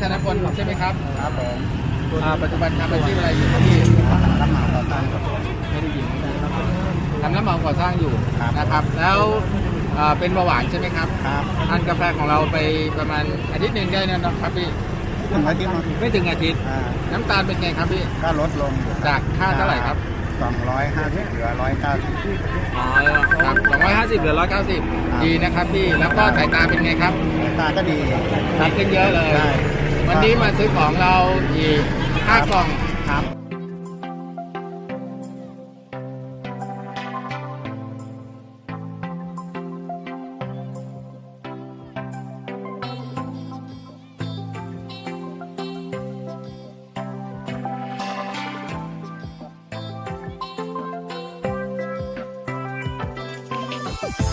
ธนพลใช่ไหมครับครับผมอ่าปัจจุบันทำอาชีพอะไรอยู่ครับพี่รับเหมาก่อสร้างครับไม่ได้ยินทำน้ำมันก่อสร้างอยู่ครับนะครับ แล้วอ่าเป็นเบาหวานใช่ไหมครับครับทานกาแฟของเราไปประมาณอาทิตย์หนึ่งได้นะครับพี่ถึงอาทิตย์นึงไม่ถึงอาทิตย์อ่าน้ำตาลเป็นไงครับพี่ก็ลดลงอยู่จากค่าเท่าไหร่ครับสองร้อยห้าสิบเหลือร้อยเก้าสิบอ๋อจาก250เหลือ190 ดีนะครับพี่ แล้วก็สายตาเป็นไงครับตาก็ดีดีขึ้นเยอะเลยได้ วันนี้มาซื้อของเราอีกห้ากล่องครับ Thank.